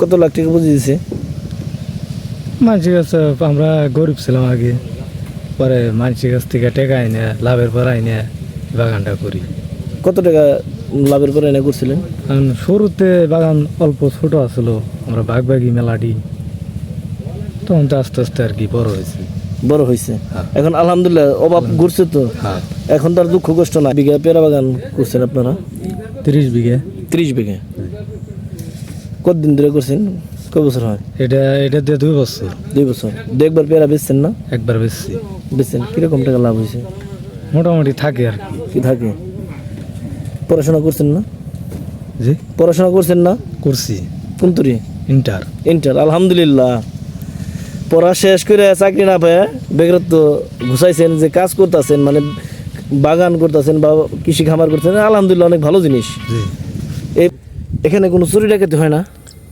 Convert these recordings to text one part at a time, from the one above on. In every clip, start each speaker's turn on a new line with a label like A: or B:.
A: কত লাখ টাকা পুঁজি দিছে?
B: মানুষের কাছে আমরা গরিব ছিলাম আগে। পরে মানুষের কাছ থেকে টেকা আইনে লাভের পর আইনে বাগানটা করি।
A: কত টাকা লাভের পর এনে করছিলেন?
B: কারণ শুরুতে বাগান অল্প ছোট আসলো আমরা বাঘ বাগি মেলাটি তখন তো আস্তে আস্তে আর কি বড় হয়েছে।
A: বড় হয়েছে।
B: হ্যাঁ।
A: এখন আলহামদুলিল্লাহ অভাব ঘুরছে তো?
B: হ্যাঁ।
A: এখন তার দুঃখ কষ্ট না বিঘা পেয়ারা বাগান করছেন আপনারা?
B: তিরিশ বিঘে।
A: ত্রিশ বিঘা। কতদিন ধরে করছেন? কয় বছর হয়?
B: এটা এটা দিয়ে দুই বছর।
A: দুই বছর। দেখবার পেয়ারা বেচছেন না?
B: একবার বেশি
A: বেচছেন। কীরকম টাকা লাভ হয়েছে?
B: মোটামুটি থাকে আর কি।
A: কি থাকে? পড়াশোনা করছেন না?
B: জি?
A: পড়াশোনা করছেন না?
B: করছি।
A: কোন কুন্তরি
B: ইন্টার।
A: ইন্টার। আলহামদুলিল্লাহ। পড়া শেষ করে চাকরি না পেয়ে বেগরত ঘুষাইছেন যে কাজ করতেছেন মানে বাগান করতেছেন বা কৃষি খামার করতেছেন আলহামদুলিল্লাহ অনেক ভালো জিনিস।
B: জি।
A: এই এখানে কোনো চুরি ডাকাতি হয় না?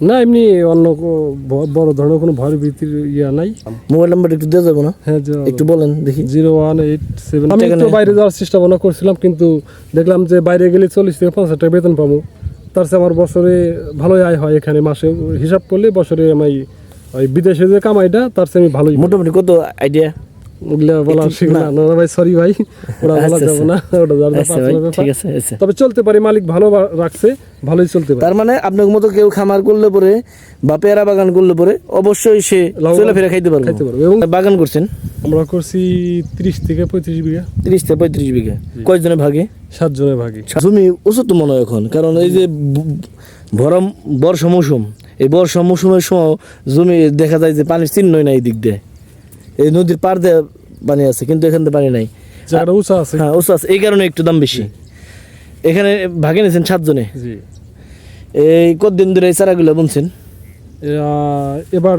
C: না এমনি অন্য বড় ধরনের কোনো ভয় ভীতির ইয়া নাই।
A: মোবাইল নাম্বার একটু দেওয়া যাবে না?
C: হ্যাঁ
A: একটু বলেন দেখি।
C: জিরো ওয়ান এইট সেভেন আমি একটু বাইরে যাওয়ার চেষ্টা ভাবনা করছিলাম কিন্তু দেখলাম যে বাইরে গেলে চল্লিশ থেকে পঞ্চাশ টাকা বেতন পাবো। তার চেয়ে আমার বছরে ভালোই আয় হয় এখানে মাসে। হিসাব করলে বছরে আমি ওই বিদেশে যে কামাইটা তার চেয়ে আমি ভালোই
A: মোটামুটি কত আইডিয়া
C: ওগুলা বলা ঠিক না। না। না ভাই সরি ভাই ওটা বলা যাবে না ওটা যার
A: ভাই
C: personal
A: ঠিক আছে
C: তবে চলতে পারে মালিক ভালো রাখছে ভালোই চলতে পারে।
A: তার মানে আপনার মতো কেউ খামার করলে পরে বা পেয়ারা বাগান করলে পরে অবশ্যই সে চলাফেরা খাইতে পারবে।
C: খাইতে পারবে। এবং
A: বাগান করছেন?
C: আমরা করছি তিরিশ থেকে পঁয়ত্রিশ বিঘা।
A: তিরিশ থেকে পঁয়ত্রিশ বিঘা। কয়জনের ভাগে?
C: সাত জনের ভাগে
A: জমি উঁচু তো মনে হয় এখন কারণ এই যে ভরম বর্ষা মৌসুম এই বর্ষা মৌসুমের সময় জমি দেখা যায় যে পানির চিহ্নই নাই এই দিক দিয়ে। এই নদীর পার দিয়ে পানি আছে কিন্তু এখান থেকে পানি নাই।
C: উঁচা আছে।
A: হ্যাঁ উঁচু আছে। এই কারণে একটু দাম বেশি। এখানে ভাগে নিয়েছেন সাতজনে।
C: জি।
A: এই কতদিন ধরে এই চারাগুলো বুনছেন?
C: এবার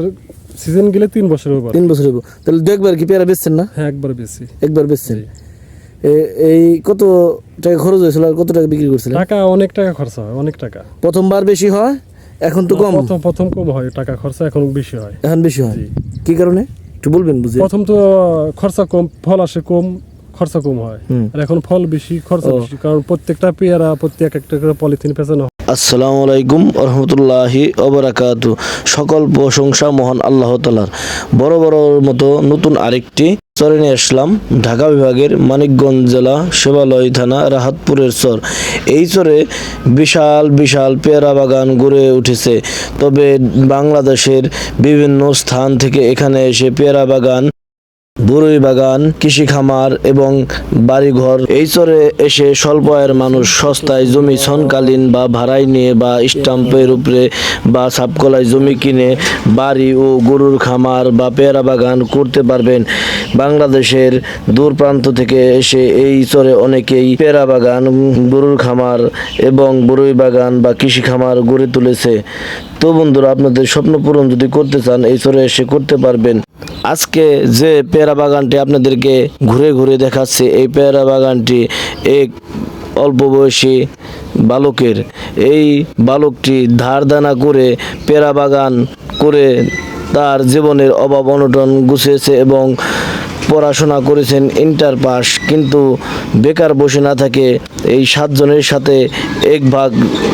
C: সিজন গেলে তিন বছর এবার
A: তিন বছর হইব। তাহলে দু একবার কি পেয়ারা বেচছেন না?
C: হ্যাঁ একবার বেশি
A: একবার বেচছেন। এই কত টাকা খরচ হয়েছিল আর কত টাকা বিক্রি করছিলেন?
C: টাকা অনেক টাকা খরচা হয় অনেক টাকা।
A: প্রথমবার বেশি হয় এখন তো কম।
C: প্রথম প্রথম কম হয় টাকা খরচা এখন বেশি হয়।
A: এখন বেশি হয়। কি কারণে? একটু বলবেন বুঝে?
C: প্রথম তো খরচা কম ফল আসে কম খরচা কম হয়। আর এখন ফল বেশি খরচা বেশি। কারণ প্রত্যেকটা পেয়ারা প্রত্যেক একটা করে পলিথিন পেছানো
A: আসসালামু আলাইকুম রহমতুল্লাহি অবরাকাতু সকল প্রশংসা মহান আল্লাহ তালার বড় বড় মতো নতুন আরেকটি চরে নিয়ে আসলাম ঢাকা বিভাগের মানিকগঞ্জ জেলা সেবালয় থানা রাহাতপুরের চর। এই চরে বিশাল বিশাল পেয়ারা বাগান গড়ে উঠেছে। তবে বাংলাদেশের বিভিন্ন স্থান থেকে এখানে এসে পেয়ারা বাগান বরুই বাগান, কৃষি খামার এবং বাড়িঘর। এই চরে এসে স্বল্প আয়ের মানুষ সস্তায় জমি ছনকালীন বা ভাড়ায় নিয়ে বা স্টাম্পের উপরে বা সাপকলায় জমি কিনে বাড়ি ও গরুর খামার বা পেয়ারা বাগান করতে পারবেন। বাংলাদেশের দূর প্রান্ত থেকে এসে এই চরে অনেকেই পেয়ারা বাগান, গরুর খামার এবং বরুই বাগান বা কৃষি খামার গড়ে তুলেছে। তো বন্ধুরা, আপনাদের স্বপ্ন পূরণ যদি করতে চান, এই চরে এসে করতে পারবেন। আজকে যে পেয়ারা বাগানটি আপনাদেরকে ঘুরে ঘুরে দেখাচ্ছে, এই পেয়ারা বাগানটি এক অল্প বয়সী বালকের। এই বালকটি ধার দানা করে পেয়ারা বাগান করে তার জীবনের অভাব অনটন গুছিয়েছে এবং পড়াশোনা করেছেন ইন্টার পাস কিন্তু বেকার বসে না থাকে এই সাতজনের সাথে এক ভাগ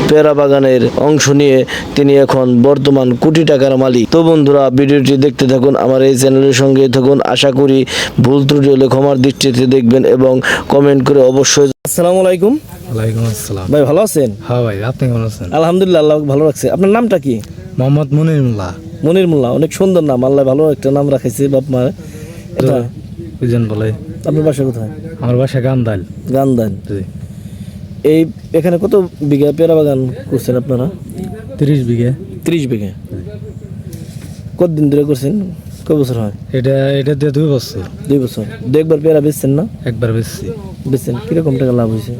A: পেয়ারা বাগানের অংশ নিয়ে তিনি এখন বর্তমান কোটি টাকার মালিক। তো বন্ধুরা ভিডিওটি দেখতে থাকুন আমার এই চ্যানেলের সঙ্গে থাকুন। আশা করি ভুল ত্রুটি হলে ক্ষমার দৃষ্টিতে দেখবেন এবং কমেন্ট করে অবশ্যই আসসালামু আলাইকুম।
B: ওয়ালাইকুম আসসালাম।
A: ভাই ভালো আছেন?
B: হ্যাঁ ভাই আপনি কেমন আছেন?
A: আলহামদুলিল্লাহ আল্লাহ ভালো রাখছে। আপনার নামটা কি?
B: মোহাম্মদ মনির মোল্লা
A: মনির মোল্লা অনেক সুন্দর নাম। আল্লাহ ভালো একটা নাম রাখাইছে বাপ মা এটা
B: বুঝেন বলে।
A: আপনার বাসা কোথায়?
B: আমার বাসা গান্দাল
A: গান্ধান
B: জি।
A: এই এখানে কত বিঘা পেয়ারা বাগান করছেন আপনারা?
B: তিরিশ বিঘে।
A: ত্রিশ বিঘা। কতদিন ধরে করছেন? কয় বছর হয়?
B: এটা এটা দিয়ে দুই বছর।
A: দুই বছর। দু একবার পেয়ারা বেচছেন না?
B: একবার বেশি
A: বেচছেন। কীরকম টাকা লাভ হয়েছে?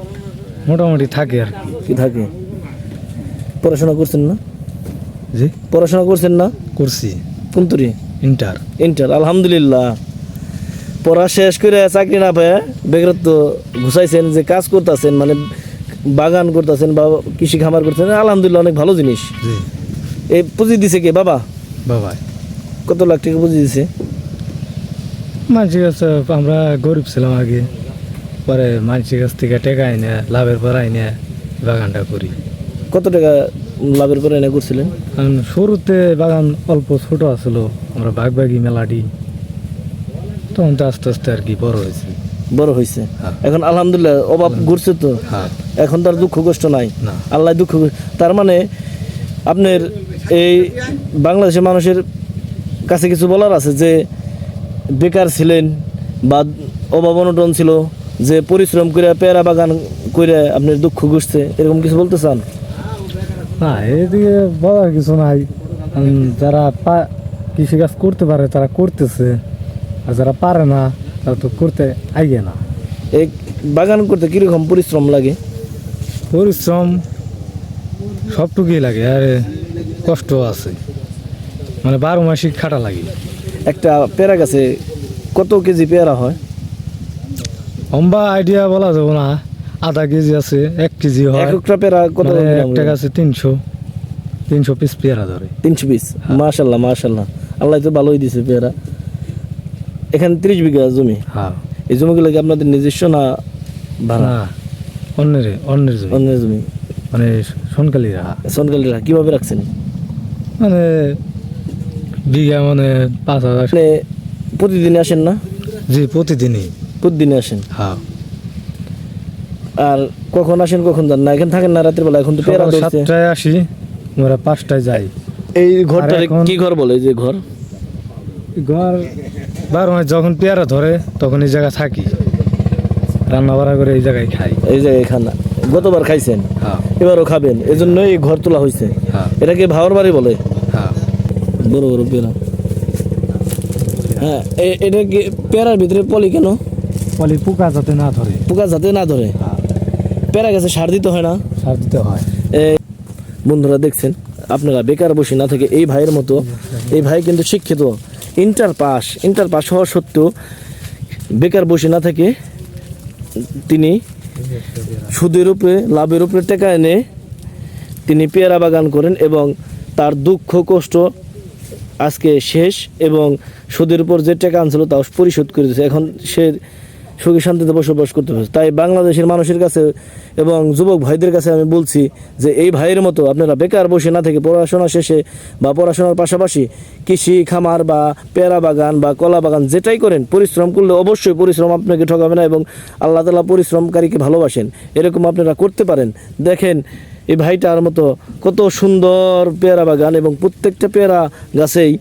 B: মোটামুটি থাকে আর কি।
A: কি থাকে? পড়াশোনা করছেন না?
B: জি।
A: পড়াশোনা করছেন না?
B: করছি।
A: কুন্তরি
B: ইন্টার।
A: ইন্টার। আলহামদুলিল্লাহ। পড়া শেষ করে চাকরি না পেয়ে বেগরত ঘুষাইছেন যে কাজ করতেছেন মানে বাগান করতেছেন বা কৃষি খামার করতেছেন আলহামদুলিল্লাহ অনেক ভালো জিনিস। এই পুঁজি দিছে কে? বাবা?
B: বাবা।
A: কত লাখ টাকা পুঁজি দিছে?
B: মানুষের কাছে আমরা গরিব ছিলাম আগে। পরে মানুষের কাছ থেকে টেকা আইনে লাভের পর আইনে বাগানটা করি।
A: কত টাকা লাভের পর এনে করছিলেন?
B: শুরুতে বাগান অল্প ছোট আছিল আমরা বাঘ বাগি মেলাডি তখন তো আস্তে আস্তে আর কি বড় হয়েছে।
A: বড় হয়েছে।
B: হ্যাঁ।
A: এখন আলহামদুলিল্লাহ অভাব ঘুরছে তো।
B: হ্যাঁ।
A: এখন তার দুঃখ কষ্ট নাই। আল্লাহ দুঃখ তার মানে আপনার এই বাংলাদেশের মানুষের কাছে কিছু বলার আছে যে বেকার ছিলেন বা অভাব অনটন ছিল যে পরিশ্রম করে পেয়ারা বাগান করে আপনার দুঃখ ঘুরছে এরকম কিছু বলতে চান?
B: না এদিকে বলার কিছু নাই। যারা কৃষিকাজ করতে পারে তারা করতেছে। আর যারা পারে না তারা তো করতে আইগে না।
A: এই বাগান করতে কীরকম পরিশ্রম লাগে?
B: পরিশ্রম সবটুকুই লাগে আর কষ্ট আছে। মানে বারো মাসই খাটা লাগে।
A: একটা পেয়ারা গাছে কত কেজি পেয়ারা হয়?
B: লম্বা আইডিয়া বলা যাবে না আধা কেজি আছে এক কেজি হয়।
A: এক একটা পেয়ারা কত
B: মানে একটা
A: হয়?
B: গাছে তিনশো তিনশো পিস পেয়ারা ধরে।
A: তিনশো পিস? মাশাল্লাহ মাশাল্লাহ। আল্লাহ তো ভালোই দিছে পেয়ারা। এখানে ত্রিশ বিঘা জমি।
B: হ্যাঁ।
A: এই জমিগুলো কি আপনাদের নিজস্ব না ভাড়া?
B: অন্যের অন্যের জমি।
A: অন্যের জমি।
B: মানে সোনকালীরা।
A: সনকালীরা কীভাবে রাখছেন?
B: মানে বিঘা মানে পাঁচ হাজার।
A: মানে প্রতিদিন আসেন না?
B: জি প্রতিদিনই।
A: প্রতিদিনে আসেন?
B: হ্যাঁ।
A: আর কখন আসেন কখন যান না? এখানে থাকেন না রাতের বেলা? এখন তো ধরছে।
B: সাতটায় আসি আমরা পাঁচটায় যাই।
A: এই ঘরটা কি ঘর বলে যে ঘর?
B: ঘর বারো মাস যখন পেয়ারা ধরে তখন এই জায়গায় থাকি। রান্না বাড়া করে এই জায়গায় খাই।
A: এই জায়গায় খানা গতবার খাইছেন?
B: হ্যাঁ।
A: এবারও খাবেন। এই জন্যই ঘর তোলা হয়েছে
B: হ্যাঁ।
A: এটাকে ভাওয়ার বাড়ি বলে।
B: হ্যাঁ।
A: বড় বড় পেয়ারা। হ্যাঁ এটা কি পেয়ারার ভিতরে পলি কেন?
B: পলি পোকা যাতে না ধরে।
A: পোকা যাতে না ধরে। পেয়ারা গাছে সার দিতে হয় না?
B: সার দিতে হয়।
A: এই বন্ধুরা দেখছেন আপনারা বেকার বসে না থেকে এই ভাইয়ের মতো এই ভাই কিন্তু শিক্ষিত। ইন্টার পাস ইন্টার পাস হওয়া সত্ত্বেও বেকার বসে না থেকে তিনি সুদের উপরে, লাভের উপরে টাকা এনে তিনি পেয়ারা বাগান করেন এবং তার দুঃখ, কষ্ট আজকে শেষ এবং সুদের উপর যে টাকা আনছিল তাও পরিশোধ করে দিয়েছে। এখন সে সুখী শান্তিতে বসবাস করতে পারছে। তাই বাংলাদেশের মানুষের কাছে এবং যুবক ভাইদের কাছে আমি বলছি যে এই ভাইয়ের মতো আপনারা বেকার বসে না থেকে পড়াশোনা শেষে বা পড়াশোনার পাশাপাশি কৃষি, খামার বা পেয়ারা বাগান বা কলা বাগান যেটাই করেন, পরিশ্রম করলে অবশ্যই পরিশ্রম আপনাকে ঠকাবে না এবং আল্লাহ তালা পরিশ্রমকারীকে ভালোবাসেন। এরকম আপনারা করতে পারেন। দেখেন এই ভাইটার মতো কত সুন্দর পেয়ারা বাগান এবং প্রত্যেকটা পেয়ারা গাছেই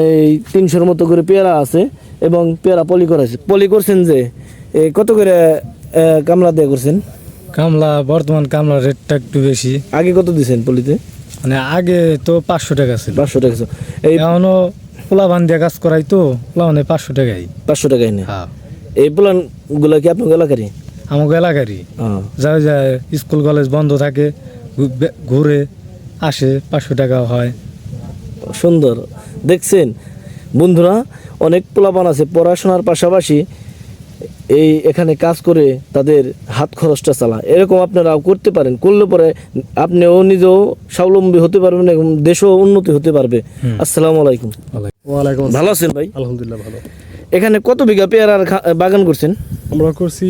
A: এই তিনশোর মতো করে পেয়ারা আছে। এবং পেয়ারা পলি করেছে পলি করছেন যে এই কত করে কামলা দিয়ে করছেন?
B: কামলা বর্তমান কামলা রেটটা একটু বেশি।
A: আগে কত দিয়েছেন পলিতে?
B: মানে আগে তো পাঁচশো টাকা ছিল।
A: পাঁচশো টাকা ছিল। এই
B: পোলা বান দিয়ে কাজ করাই তো পোলা মানে পাঁচশো টাকাই।
A: পাঁচশো টাকাই নেই।
B: হ্যাঁ।
A: এই প্লানগুলো কি আপনার এলাকারই?
B: আমাকে এলাকারই। যায় যায় স্কুল কলেজ বন্ধ থাকে ঘুরে আসে পাঁচশো টাকা হয়।
A: সুন্দর। দেখছেন বন্ধুরা অনেক পোলাপান আছে পড়াশোনার পাশাপাশি এই এখানে কাজ করে তাদের হাত খরচটা চালা এরকম আপনারাও করতে পারেন করলে পরে আপনিও নিজেও স্বাবলম্বী হতে পারবেন এবং দেশও উন্নতি হতে পারবে। আসসালামু আলাইকুম।
C: ওয়ালাইকুম
A: ভালো আছেন ভাই?
C: আলহামদুলিল্লাহ ভালো।
A: এখানে কত বিঘা পেয়ারার বাগান করছেন?
C: আমরা করছি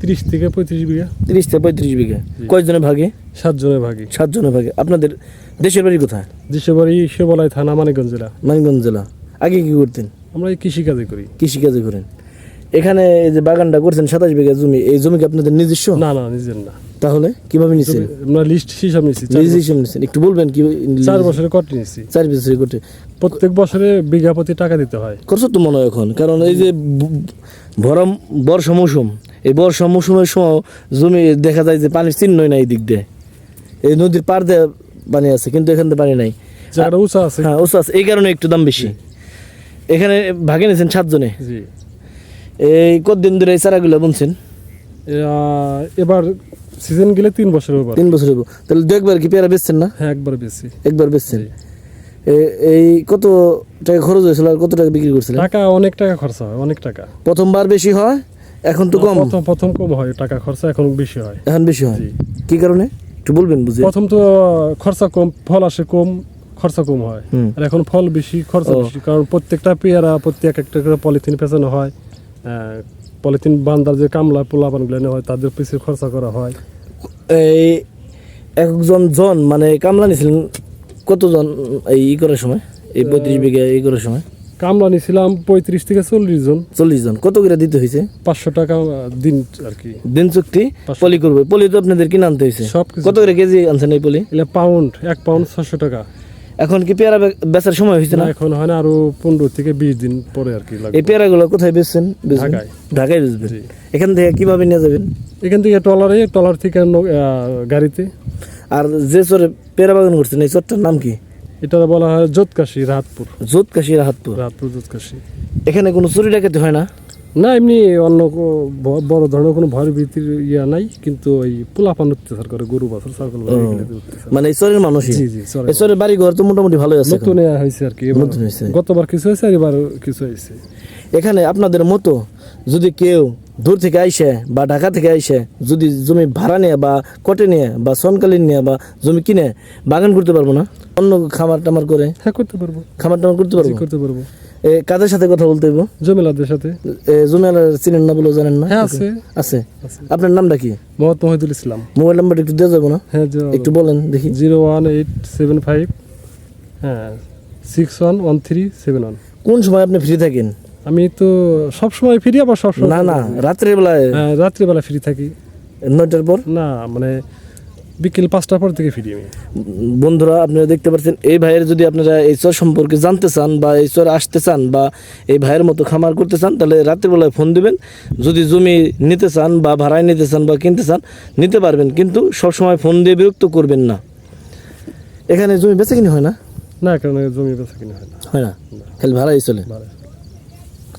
C: তিরিশ থেকে পঁয়ত্রিশ বিঘা।
A: তিরিশ থেকে পঁয়ত্রিশ বিঘা। কয়জনের ভাগে?
C: সাতজনের ভাগে।
A: সাতজনের ভাগে। আপনাদের দেশের বাড়ি কোথায়?
C: দেশের বাড়ি শেবলাই থানা মানিকগঞ্জ জেলা।
A: মানিকগঞ্জ জেলা। আগে কি করতেন?
C: আমরা এই কৃষিকাজে করি।
A: কৃষিকাজে করেন। এখানে এই যে বাগানটা করছেন সাতাশ বিঘা জমি এই জমি কি আপনাদের নিজস্ব?
C: না না নিজের না।
A: তাহলে কীভাবে নিচ্ছেন
C: আমরা লিস্ট হিসাব
A: লিজ
C: বছর-
A: হিসেবে নিচ্ছেন একটু বলবেন কি
C: চার বছরে কত নিচ্ছি
A: চার বছর করতে
C: প্রত্যেক বছরে বিঘা প্রতি টাকা দিতে হয়।
A: করছ তো মনে হয় এখন? কারণ এই যে ভরম বর্ষা মৌসুম এই বর্ষা মৌসুমের সময় জমি দেখা যায় যে পানির চিহ্নই নাই এই দিক দিয়ে। এই নদীর পার দিয়ে পানি আছে কিন্তু এখান দিয়ে পানি নাই।
C: জায়গাটা উঁচা আছে।
A: হ্যাঁ উঁচু আছে। এই কারণে একটু দাম বেশি। এখানে ভাগে নিয়েছেন সাতজনে।
C: জি।
A: এই কতদিন ধরে এই চারাগুলো বুনছেন?
C: এবার সিজন গেলে তিন বছর এবার
A: তিন বছর হইব। তাহলে দু একবার কি পেয়ারা বেচছেন না?
C: হ্যাঁ একবার বেশি
A: একবার বেচছেন। এই কত টাকা খরচ হয়েছিল আর কত টাকা বিক্রি করছিলেন?
C: টাকা অনেক টাকা খরচা হয় অনেক টাকা।
A: প্রথমবার বেশি হয় এখন তো কম।
C: প্রথম প্রথম কম হয় টাকা খরচা এখন বেশি হয়।
A: এখন বেশি হয়। কি কারণে? একটু বলবেন বুঝে।
C: প্রথম তো খরচা কম ফল আসে কম খরচা কম হয়। আর এখন ফল বেশি খরচা বেশি। কারণ প্রত্যেকটা পেয়ারা প্রত্যেক একটা করে পলিথিন পেছানো হয়। পলিথিন বান্দার যে কামলা পোলাপানগুলো হয় তাদের পিছিয়ে খরচা করা হয়।
A: এই একজন জন মানে কামলা নিছিলেন কতজন এই ই করার সময়? এই পঁয়ত্রিশ বিঘা এই করার সময়?
C: কামলা নিছিলাম পঁয়ত্রিশ থেকে চল্লিশ জন।
A: চল্লিশ জন। কত করে দিতে হয়েছে
C: পাঁচশো টাকা দিন আর কি।
A: দিন চুক্তি। পলি করবে। পলি তো আপনাদের কিনে আনতে হয়েছে
C: সব
A: কত করে কেজি আনছেন এই পলি?
C: পাউন্ড এক পাউন্ড ছশো টাকা।
A: এখন কি পেয়ারা বেচার সময় হয়েছে না?
C: এখন হয় না আরও পনেরো থেকে বিশ দিন পরে আর কি
A: এই পেয়ারাগুলো কোথায় বেচছেন?
C: ঢাকায়।
A: ঢাকায় বেচবেন? এখান থেকে কীভাবে নিয়ে যাবেন?
C: এখান থেকে ট্রলারে ট্রলার থেকে গাড়িতে।
A: আর যে চরে পেয়ারা বাগান করছেন এই চরটার নাম কি?
C: এটা বলা হয় জোতকাশি রাতপুর
A: জোতকাশি রাহাতপুর।
C: রাতপুর জোতকাশি
A: এখানে কোনো চুরি ডাকাতি হয় না?
C: না এমনি অন্য বড় ধরনের কোনো ভয়ের ভীতির ইয়া নাই কিন্তু ওই পোলাপান অত্যাচার করে গরু বাছর ছাগল।
A: মানে চরের মানুষই?
C: জি জি চলে
A: বাড়ি ঘর তো মোটামুটি ভালোই আছে
C: নতুন হয়েছে আর কি। গতবার কিছু হয়েছে আর এবার কিছু হয়েছে।
A: এখানে আপনাদের মতো যদি কেউ দূর থেকে আইসে বা ঢাকা থেকে আইসে যদি জমি ভাড়া নিয়ে বা কটে নিয়ে বা সনকালীন নিয়ে বা জমি কিনে বাগান করতে পারব না? অন্য খামার টামার করে?
C: হ্যাঁ করতে পারব।
A: খামার টামার করতে পারব?
C: করতে পারব।
A: কাদের সাথে কথা বলতে হইব?
C: জমেলাদের সাথে।
A: এ, জমি আলার চিনেন না বলে জানেন না?
C: হ্যাঁ আছে।
A: আছে। আপনার নামটা কি?
C: মোহাম্মদ মহিদুল ইসলাম।
A: মোবাইল নাম্বারটা একটু দেওয়া যাব না?
C: হ্যাঁ
A: একটু বলেন দেখি।
C: Zero one eight seven five হ্যাঁ six one one three seven one.
A: কোন সময় আপনি ফ্রি থাকেন?
C: আমি তো সব সময় ফ্রি আবার সব সময়
A: না না রাত্রের বেলায়?
C: হ্যাঁ রাত্রিবেলা ফ্রি থাকি।
A: নয়টার পর?
C: না মানে বিকেল পাঁচটার পর থেকে ফ্রি আমি
A: বন্ধুরা আপনারা দেখতে পাচ্ছেন এই ভাইয়ের যদি আপনারা এই চর সম্পর্কে জানতে চান বা এই চর আসতে চান বা এই ভাইয়ের মতো খামার করতে চান তাহলে রাত্রিবেলায় ফোন দিবেন। যদি জমি নিতে চান বা ভাড়ায় নিতে চান বা কিনতে চান নিতে পারবেন কিন্তু সব সময় ফোন দিয়ে বিরক্ত করবেন না। এখানে জমি বেচে কিনে হয় না?
C: না কারণ জমি বেচা কিনা হয় না।
A: হয় না? খালি ভাড়াই চলে।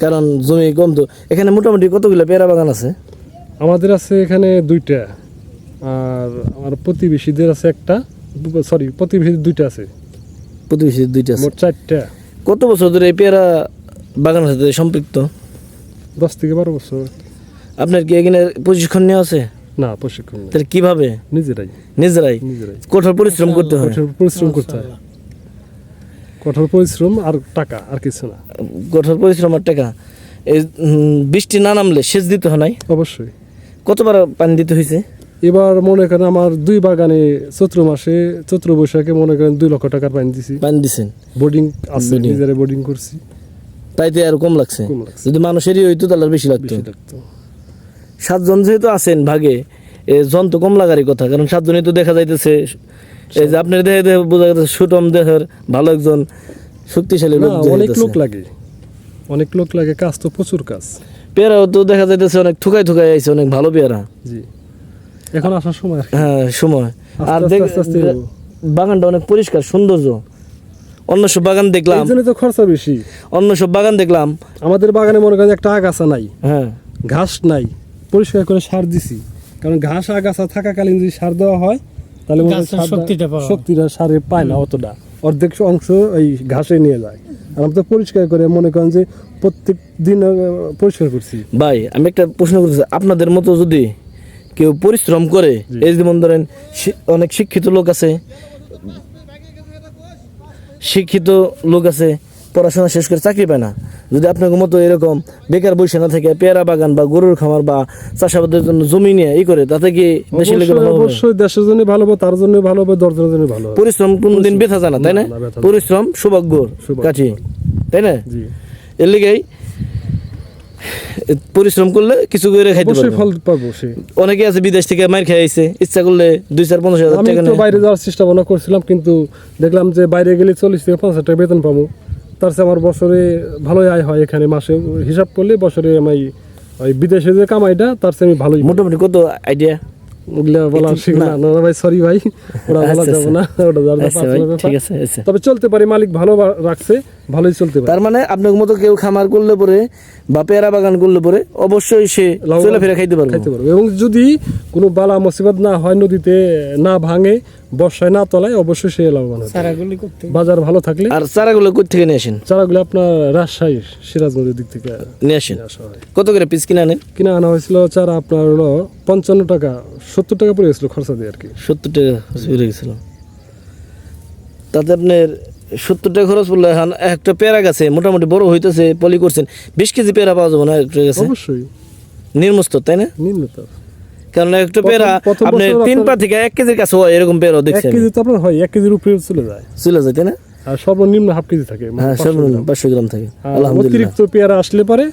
A: কারণ জমি কম তো। এখানে মোটামুটি কতগুলো পেয়ারা বাগান আছে?
C: আমাদের আছে এখানে দুইটা। আর আমার প্রতিবেশীদের আছে একটা সরি প্রতিবেশীদের দুইটা আছে।
A: প্রতিবেশী দুইটা আছে?
C: মোট চারটা।
A: কত বছর ধরে এই পেয়ারা বাগানের সাথে সম্পৃক্ত?
C: দশ থেকে বারো বছর।
A: আপনার কি এখানে প্রশিক্ষণ নেওয়া আছে?
C: না প্রশিক্ষণ
A: তাহলে কীভাবে?
C: নিজেরাই।
A: নিজেরাই?
C: নিজেরাই।
A: কঠোর পরিশ্রম করতে হয়?
C: কঠোর পরিশ্রম করতে হয়। কঠোর পরিশ্রম আর টাকা আর কিছু না।
A: কঠোর পরিশ্রম আর টাকা। এই বৃষ্টি না নামলে সেচ দিতে হয় নাই?
C: অবশ্যই।
A: কতবার পানি দিতে হয়েছে?
C: এবার মনে করেন আমার দুই বাগানে চৈত্র মাসে চৈত্র বৈশাখে মনে করেন দুই লক্ষ টাকার পানি দিছি।
A: পানি দিছেন?
C: বোর্ডিং আছে। নিজেরা বোর্ডিং করছি।
A: তাইতে আর কম লাগছে? যদি মানুষেরই হইতো তাহলে বেশি লাগতো। সাতজন যেহেতু আছেন ভাগে জন তো কম লাগারই কথা কারণ সাতজনই তো দেখা যাইতেছে। এই যে আপনার দেহে দেহে বোঝা যাচ্ছে সুটম দেহের ভালো একজন শক্তিশালী লোক
C: অনেক লোক লাগে। অনেক লোক লাগে কাজ তো প্রচুর কাজ।
A: পেয়ারাও তো দেখা যাইতেছে অনেক ঠুকাই ঠুকাই আইছে অনেক ভালো পেয়ারা।
C: জি। এখন আসার সময়
A: হ্যাঁ সময়। আর দেখ বাগানটা অনেক পরিষ্কার সৌন্দর্য। অন্য সব বাগান দেখলাম।
C: এই তো খরচা বেশি।
A: অন্য সব বাগান দেখলাম।
C: আমাদের বাগানে মনে করেন একটা আগাছা নাই।
A: হ্যাঁ।
C: ঘাস নাই। পরিষ্কার করে সার দিছি। কারণ ঘাস আগাছা থাকাকালীন যদি সার দেওয়া হয় তাহলে
B: শক্তিটা পাওয়া
C: শক্তিটা সারে পায় না অতটা। অর্ধেক অংশ এই ঘাসে নিয়ে যায়। আর আমরা তো পরিষ্কার করে মনে করেন যে প্রত্যেক দিন পরিষ্কার করছি।
A: ভাই আমি একটা প্রশ্ন করতে আপনাদের মতো যদি কেউ পরিশ্রম করে। এই যেমন ধরেন অনেক শিক্ষিত লোক আছে। শিক্ষিত লোক আছে পড়াশোনা শেষ করে চাকরি পায় না। যদি আপনার মতো এরকম বেকার বসে না থেকে পেয়ারা বাগান বা গরুর খামার বা চাষাবাদের জন্য জমি নিয়ে ই করে তাতে কি লেগে
C: অবশ্যই
A: ভালো হবে?
C: অবশ্যই দেশের জন্য ভালো হবে তার জন্য ভালো হবে দশজনের জন্য ভালো
A: পরিশ্রম কোনদিন ব্যথা জানা তাই না। পরিশ্রম
C: সৌভাগ্য।
A: কাঠি তাই না? এর লিগেই পরিশ্রম করলে কিছু করে খাইতে পারবে।
C: ফল পাবো
A: অনেকে আছে বিদেশ থেকে মার খেয়ে আইছে ইচ্ছা করলে দুই চার পঞ্চাশ হাজার টাকা
C: আমি
A: নেয়।
C: বাইরে যাওয়ার চেষ্টা ভাবনা করছিলাম কিন্তু দেখলাম যে বাইরে গেলে চল্লিশ থেকে পঞ্চাশ টাকা বেতন পাবো। তার চেয়ে আমার বছরে ভালোই আয় হয় এখানে মাসে। হিসাব করলে বছরে আমি ওই বিদেশে যে কামাইটা তার চেয়ে আমি ভালোই
A: মোটামুটি কত আইডিয়া
C: ওগুলা বলা ঠিক না। না। না ভাই সরি ভাই ওটা বলা
A: আচ্ছা,
C: যাবে না ওটা যার যার
A: আচ্ছা। ঠিক আছে আচ্ছা।
C: তবে চলতে পারে মালিক ভালো রাখছে ভালোই চলতে পারে।
A: তার মানে আপনার মতো কেউ খামার করলে পরে বা পেয়ারা বাগান করলে পরে অবশ্যই সে পারবে।
C: খাইতে পারবে। এবং যদি কোনো বালা মুসিবত না হয় নদীতে না ভাঙে বর্ষায় না তলায় অবশ্যই সে লাভবান
B: চারাগুলি
C: বাজার ভালো থাকলে
A: আর চারাগুলো কোথা থেকে নিয়ে আসেন?
C: চারাগুলো আপনার রাজশাহী সিরাজগঞ্জের দিক থেকে
A: নিয়ে আসেন। কত করে পিস কিনে আনেন?
C: কিনে আনা হয়েছিল চারা আপনার হলো পঞ্চান্ন টাকা সত্তর টাকা পড়ে গেছিল খরচা দিয়ে আর কি।
A: সত্তর টাকা বেড়ে গেছিল। তাতে আপনার সত্তর টাকা খরচ পড়ল এখন একটা পেয়ারা গাছে মোটামুটি বড় হইতেছে পলি করছেন বিশ কেজি পেয়ারা পাওয়া যাবে না একটা গাছে?
C: অবশ্যই।
A: নির্মস্ত তাই না?
C: নিম্নত
A: কারণ একটা পেয়ারা আপনি তিন পা থেকে এক কেজির কাছে হয় এরকম পেয়ারা
C: এক কেজি তো আপনার হয় এক কেজির উপরে চলে যায়।
A: চলে যায় তাই না?
C: আর সর্বনিম্ন হাফ কেজি থাকে মানে
A: হ্যাঁ সর্বনিম্ন পাঁচশো গ্রাম থাকে। আলহামদুলিল্লাহ।
C: অতিরিক্ত পেয়ারা আসলে পরে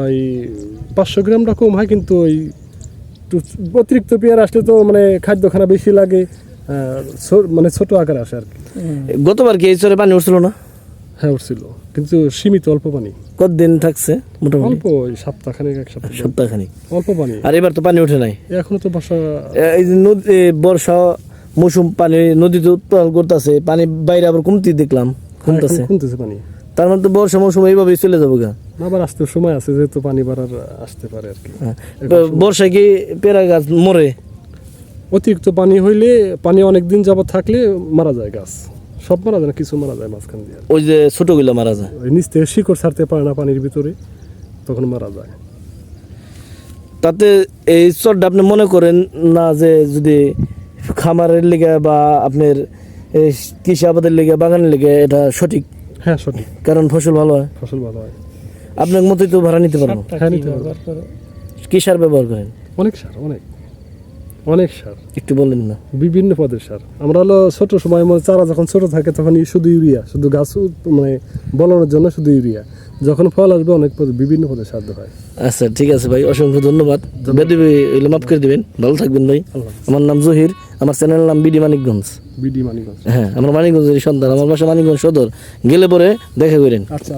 C: ওই পাঁচশো গ্রামটা কম হয় কিন্তু ওই অতিরিক্ত পেয়ারা আসলে তো মানে খাদ্যখানা বেশি লাগে মানে ছোট আকার আসে আর কি।
A: গতবার কি এই চরে পানি উঠছিল না?
C: হ্যাঁ উঠছিল। কিন্তু সীমিত অল্প পানি।
A: কতদিন থাকছে মোটামুটি?
C: অল্প সপ্তাহখানেক এক সপ্তাহ।
A: সপ্তাহখানিক।
C: অল্প পানি।
A: আর এবার তো পানি ওঠে নাই?
C: এখনও তো বর্ষা
A: এই নদী বর্ষা মৌসুম পানি নদীতে উত্তাল করতেছে পানি বাইরে আবার কমতি দেখলাম কমতেছে।
C: কমতেছে পানি।
A: তার মানে তো বর্ষা মৌসুম এইভাবেই চলে যাব গা।
C: আবার আসতে সময় আছে যেহেতু পানি বাড়ার আসতে পারে আর কি।
A: হ্যাঁ। বর্ষায় কি পেয়ারা গাছ মরে?
C: অতিরিক্ত পানি হইলে পানি অনেক দিন যাবত থাকলে মারা যায় গাছ। সব মারা যায় না কিছু মারা যায় মাঝখান দিয়ে।
A: ওই যে ছোটগুলো মারা যায়।
C: ওই নিচ থেকে শিকড় ছাড়তে পারে না পানির ভিতরে তখন মারা যায়।
A: তাতে এই চরটা আপনি মনে করেন না যে যদি খামারের লেগে বা আপনার এই কৃষি আবাদের লেগে বাগানের লেগে এটা সঠিক?
C: হ্যাঁ সঠিক।
A: কারণ ফসল ভালো হয়?
C: ফসল ভালো হয়।
A: আপনার মতোই তো ভাড়া নিতে পারব।
C: হ্যাঁ নিতে পারব।
A: কি সার ব্যবহার করেন?
C: অনেক সার অনেক। অনেক সার।
A: একটু বলেন না।
C: বিভিন্ন পদের সার। আমরা হলো ছোট সময় আমার চারা যখন ছোট থাকে তখন শুধু ইউরিয়া শুধু গাছ মানে বলানোর জন্য শুধু ইউরিয়া। যখন ফল আসবে অনেক পদ বিভিন্ন পদের সার হয়।
A: আচ্ছা ঠিক আছে ভাই অসংখ্য ধন্যবাদ। মাফ করে দিবেন। ভালো থাকবেন ভাই। আমার নাম জহির আমার চ্যানেলের নাম বিডি মানিকগঞ্জ।
C: বিডি মানিগঞ্জ
A: হ্যাঁ আমার মানিকগঞ্জের সন্তান আমার বাসা মানিকগঞ্জ সদর। গেলে পরে দেখা করেন।
C: আচ্ছা